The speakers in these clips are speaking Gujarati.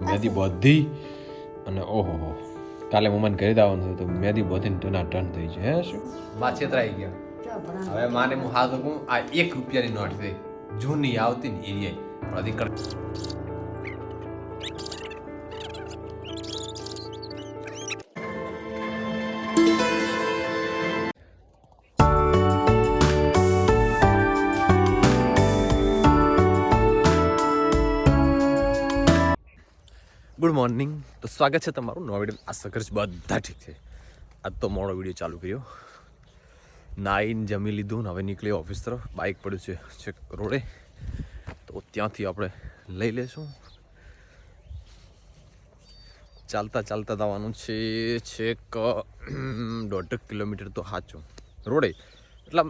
મેદી બધી અને ઓહો હો કાલે મમ્માને ઘરે જવાનું હતું તો મેદી બધીને ટના ટન થઈ છે હે શું? માં છેતરાઈ ગયા. હવે માને હું હાથ કહું આ એક રૂપિયાની નોટ થઈ જૂની આવતી ને એ પણ ગુડ મોર્નિંગ. તો સ્વાગત છે તમારું નવા વીડિયો આ કરીશ બધા ઠીક છે. આજ તો મોડો વીડિયો ચાલુ કર્યો. નાઈન જમી લીધું હવે નીકળ્યો ઓફિસ તરફ. બાઇક પડ્યું છે છેક રોડે. તો ત્યાંથી આપણે લઈ લેશું ચાલતા ચાલતા જવાનું છે છેક દોઢ કિલોમીટર તો સાચું રોડે. એટલે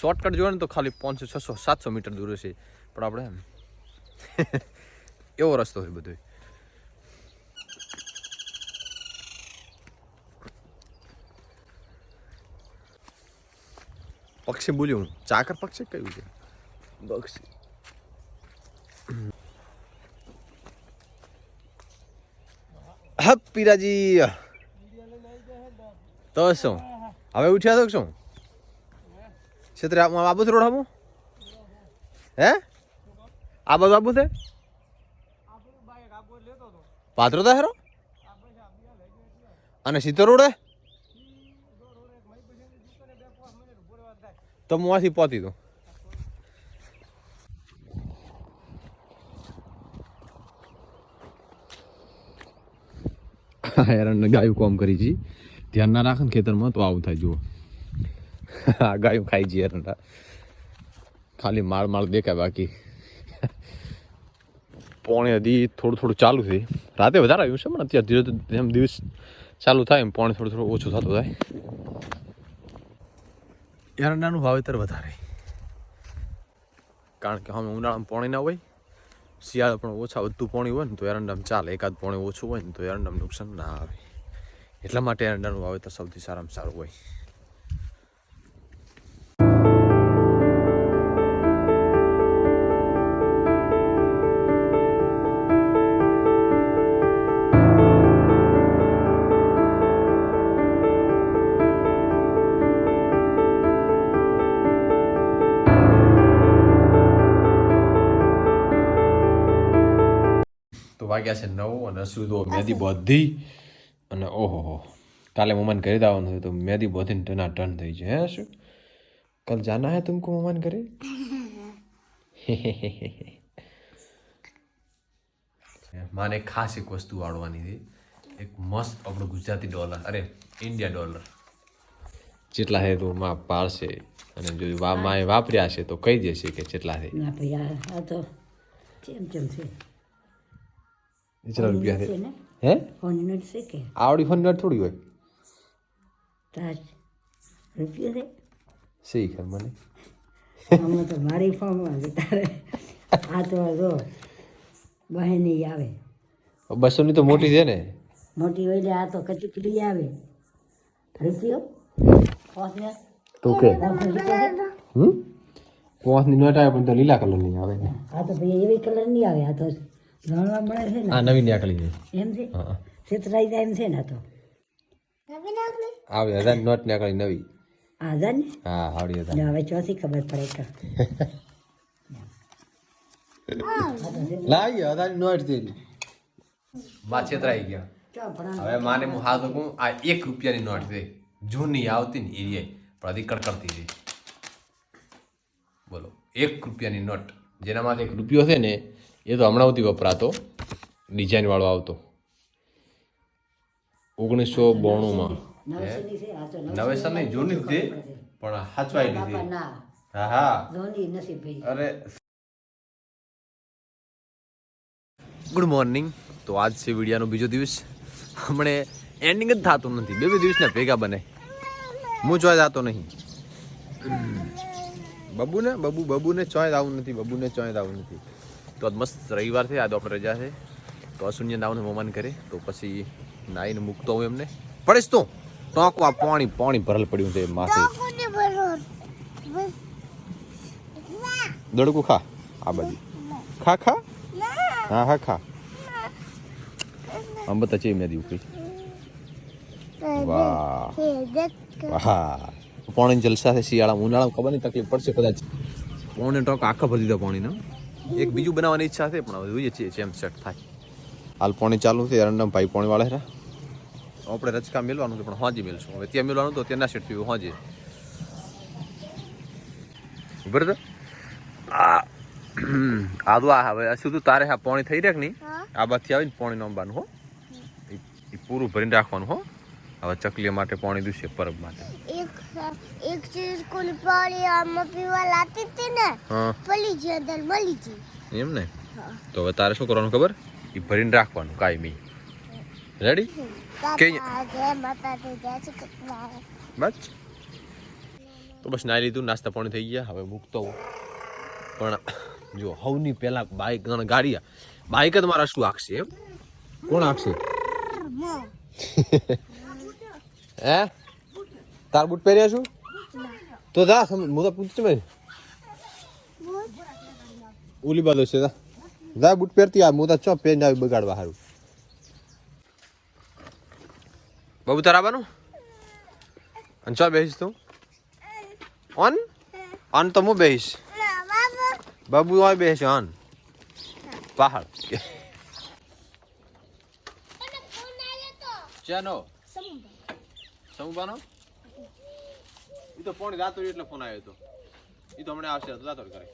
શોર્ટકટ જોઈએ ને તો ખાલી પાંચસો, છસો, સાતસો મીટર દૂર છે પણ આપણે એવો રસ્તો હોય બધો પક્ષી બોલ્યું ચાકર પક્ષી કયું છે? પક્ષી હા પીરાજી. તો શું? હવે ઉઠ્યા તો શું? છેતરે આબુ રોડ હમું હે? આ બધું આબુ છે? પાત્રો તા હેરો? અને સીતો રોડે તો હું આથી પહોંચી દઉં. હેરાન ગાયું કોમ કરી છે. ધ્યાન ના રાખે ને ખેતરમાં તો આવું થાય, જુઓ. આ ગાયું ખાઈ છે હેરાન ખાલી માળ માળ દેખાય બાકી. પોણે હજી થોડું થોડું ચાલુ છે. રાતે વધારે આવ્યું છે, પણ અત્યારે ધીરે ધીરે દિવસ ચાલુ થાય એમ, પોણે થોડું થોડું ઓછું થતું થાય. એરંડાનું વાવેતર વધારે. કારણ કે અમે ઉનાળામાં પાણી ના હોય, શિયાળા પણ ઓછા વધતું પાણી હોય ને તો એરંડામાં ચાલે. એકાદ પાણી ઓછું હોય ને તો એરંડામાં નુકસાન ના આવે. એટલા માટે એરંડાનું વાવેતર સૌથી સારામાં સારું હોય. વાગ્યા છે નવ અને સુધો મેદી બધી અને ઓહો હો. કાલે મમ્માને ઘરે જવાનું હતું તો મેદી બધીને ટના ટન થઈ છે હે શું? કલ જાના હે તુમકો મમ્માને ઘરે? માને ખાસ એક વસ્તુ વાળવાની હતી. એક મસ્ત આપણું ગુજરાતી ડોલર અરે ઇન્ડિયા ડોલર. જેટલા હે તો માં પાડશે અને જો વા માએ વાપર્યા છે તો કહી દેશે કે જેટલા છે વાપર્યા આ તો કેમ કેમ છે? કેટલા રૂપિયા છે હે ફોનનું જ છે કે આવડી ફોન નટ થોડી હોય તાર રૂપિયા છે સહી ખર મને આમાં તો મારી ફોર્મમાં છે તારે આ તો જો બહેની આવે બસો ની તો મોટી છે ને મોટી હોય એટલે આ તો કચકડી આવે રૂપિયો તો કે હમ પાંચની નોટ આવે પણ તો લીલા કલરની આવે આ તો ભાઈ એવી કલર નહીં આવે આ તો જાણવા મળે છે ને? આ નવી નીકળી છે. એમ છે? હા છેતરાઈ જાય એમ છે ને તો. આવે હજાર નોટ નીકળી નવી. હજાર ને? હા આવડી હજાર. હવે ચોથી ખબર પડે તો લાવી હજાર નોટ દે માં છેતરાઈ ગયા. હવે માને હું હાથ કહું આ એક રૂપિયાની નોટ છે. જૂની આવતી ને એ પણ હજી કડકડતી હતી બોલો એક રૂપિયાની નોટ. જેનામાંથી એક રૂપિયો છે ને એ તો હમણાં સુધી વપરાતો. ડિઝાઇન વાળો આવતો. ઓગણીસો બોણુંમાં. નવસોની છે નવેસર નહીં જૂની જ પણ હાચવાઈ લીધી. હા હા. ધોની નસીબ ભાઈ. અરે. ગુડ મોર્નિંગ તો આજ છે વિડિયાનો બીજો દિવસ. હમણે એન્ડિંગ જ થતું નથી. બે બે દિવસના ભેગા બને. હું ચોય જતો નહીં. બબુને બબુ બબુને ચોય આવું નથી બબુને ચોય આવું નથી. તો આજ મસ્ત રવિવાર છે આજે આપણે રજા છે. તો અશુન્ય નાવને મમાન કરે તો પછી નાઈને મૂકતો હું એમને. પડેશ તો? ટોંકવા પાણી પાણી ભરેલ પડ્યું છે માથે. દડકું ખા. આ બાજુ. ખા ખા? હા હા ખા. આમ બતા છે મેદી ઉપરી વાહ. વાહ. પાણી જલસા છે શિયાળા ઉનાળામાં ખબર નહીં તકલીફ પડશે કદાચ. પાણી ટોક આખા ભરી દીધા પાણીના. એક બીજું બનાવવાની ઈચ્છા છે પણ હવે જોઈએ છીએ જેમ સેટ થાય. હાલ પોણી ચાલુ છે રંડમ ભાઈ પોણી વાળે છે આપણે રચકા મેળવાનું છે પણ હોજી મેળશું હવે ત્યાં મેળવાનું તો ત્યાં ના સેટ થયું હોજી. બરાબર આ આ તો આ હવે શું તું તારે હા પોણી થઈ રહ્યા કે નહીં? આ બાદથી આવીને પોણી નમવાનું હો. એ પૂરું ભરીને રાખવાનું હો. હવે ચકલી માટે પાણી દૂશે પરબ માટે. એક એક ચીજ કુલ પાણી આમાં પીવા લાતી હતી ને હા. પલી જે અંદર મળી ગઈ. એમ ને? તો હવે તારે શું કરવાનું ખબર? એ ભરીને રાખવાનું કાયમી. રેડી કે બસ. તો બસ નાઈ લીધું નાસ્તા પાણી થઈ ગયા. હવે મૂકતો પણ જો હવની પહેલા બાઇક અને ગાડી બાઇક જ મારા શું આખશે એમ? કોણ આખશે? હે? તાર બૂટ પહેર્યા છું? તો જા હું તો પૂછ મેં ઓલી બાજુ છે જા. જા બૂટ પહેરતી આ હું તો ચો પહેરીને આવી બગાડવા સારું બાબુ તાર આવવાનું? અને ચો બેસીશ તું? ઓન? ઓન તો હું બેસીશ બાબુ હોય બેસે ઓન. પહાડ. ચાનો. સમુબાનો એ તો ફોન રાતો એટલે ફોન આવ્યો હતો એ તો હમણાં આવશે તો રાતો કરે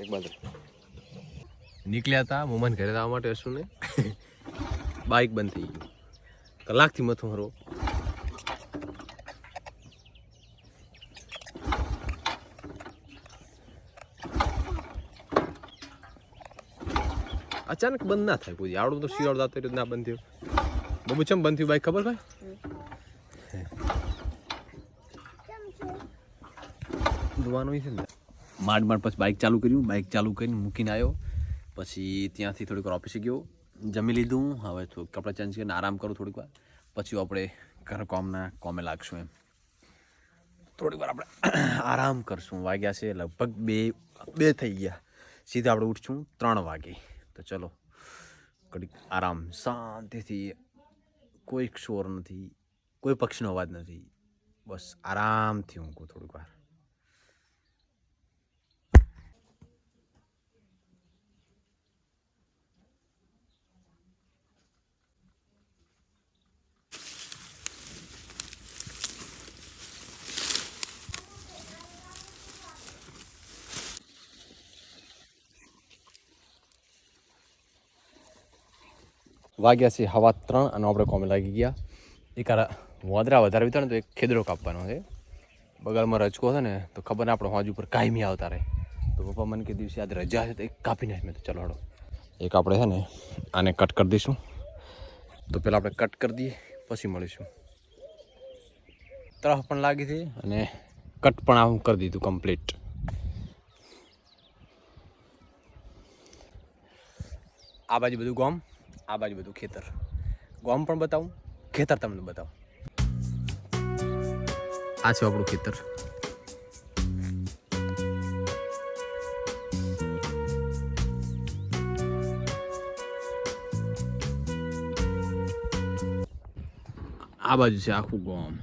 એક બાજુ. નીકળ્યા હતા મોમાન ઘરે આવવા માટે હશું ને. બાઇક બંધ થઈ ગયું કલાકથી મથું હરો. અચાનક બંધ ના થાય કોઈ આવડું તો શિયાળ દાતો ના બંધ થયું. બબુ ચમ બંધ થયું બાઈક ખબર ભાઈ? ધોવાનું છે ને? માંડ માંડ પછી બાઇક ચાલુ કર્યું. બાઇક ચાલુ કરીને મૂકીને આવ્યો પછી ત્યાંથી થોડીક વાર ઓફિસે ગયો. જમી લીધું. હવે થોડું કપડાં ચેન્જ કરીને આરામ કરું થોડીક વાર. પછી આપણે ઘર કોમના કોમે લાગશું એમ. થોડીક વાર આપણે આરામ કરશું. વાગ્યા છે લગભગ બે બે થઈ ગયા. સીધા આપણે ઉઠશું ત્રણ વાગે. તો ચલો, ઘડીક આરામ. શાંતિથી, કોઈ શોર નથી, કોઈ પક્ષીનો અવાજ નથી. બસ આરામથી ઊંઘું થોડીક વાર. વાગ્યા છે હવા ત્રણ અને આપણે કોમે લાગી ગયા. એક આ વાદરા વધારે વિતા તો એક ખેદડો કાપવાનો છે. બગલમાં રચકો છે ને, તો ખબર ને આપણે હોજ ઉપર કાયમી આવતા રહે. તો પપ્પા મને કે દિવસે આજ રજા છે તો એક કાપી નાખ મેં તો. ચલો હડો એક આપણે છે ને, આને કટ કરી દઈશું. તો પહેલાં આપણે કટ કરી દઈએ, પછી મળીશું. તરફ પણ લાગી હતી અને કટ પણ આમ કરી દીધું કમ્પ્લીટ આ બાજુ બધું ગોમ. આ બાજુ બધું ખેતર. ગામ પણ બતાવું? ખેતર તમને બતાવું. આ છે આપણું ખેતર. આ બાજુ છે આખું ગામ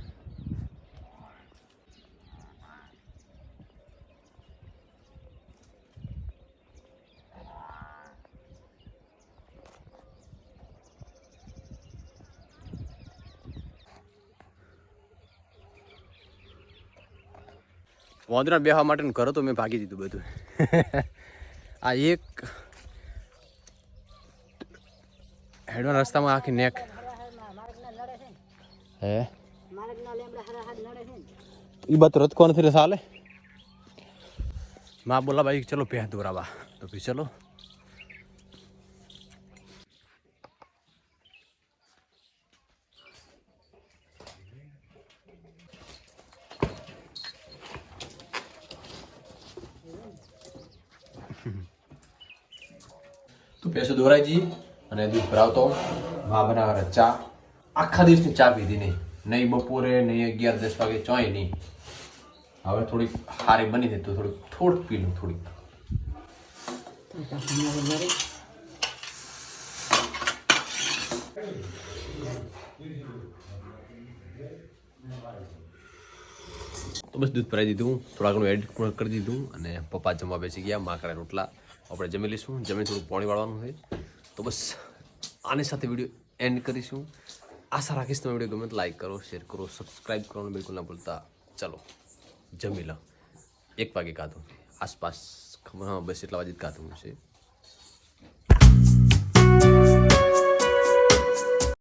વાંદરા બેહવા માટેનું કરો તો મેં ભાગી દીધું બધું. આ એક હેડવાના રસ્તામાં આખી નેક. હે? ઈ બાત રથ કોણ ફિર સાલે? માં બોલા ભાઈ ચલો ભેં દોરાવા. તો પછી ચલો. દોરાઈ જઈએ અને દૂધ ભરાવતો મા બનાવે ચા. આખા દિવસની ચા પીધી નહીં. નહીં બપોરે, નહીં અગિયાર, દસ વાગે, ચોય નહીં. હવે થોડીક હારી બની હતી તો થોડીક થોડીક પી લઉં, થોડીક. તો બસ દૂધ ભરાઈ દીધું. થોડા ઘણું એડ કરી દીધું અને પપ્પા જમવા બેસી ગયા માકડા રોટલા. આપણે જમી લઈશું. જમીન થોડું પાણી વાળવાનું છે. તો બસ આની સાથે વીડિયો એન્ડ કરીશું. આશા રાખીશ તમે વીડિયો ગમે તો લાઈક કરો શેર કરો સબસ્ક્રાઈબ કરવાનું બિલકુલ ના ભૂલતા. ચલો, જમી લો. એક વાગે કાધું આસપાસ બસ એટલા વાગે જ કાધું છે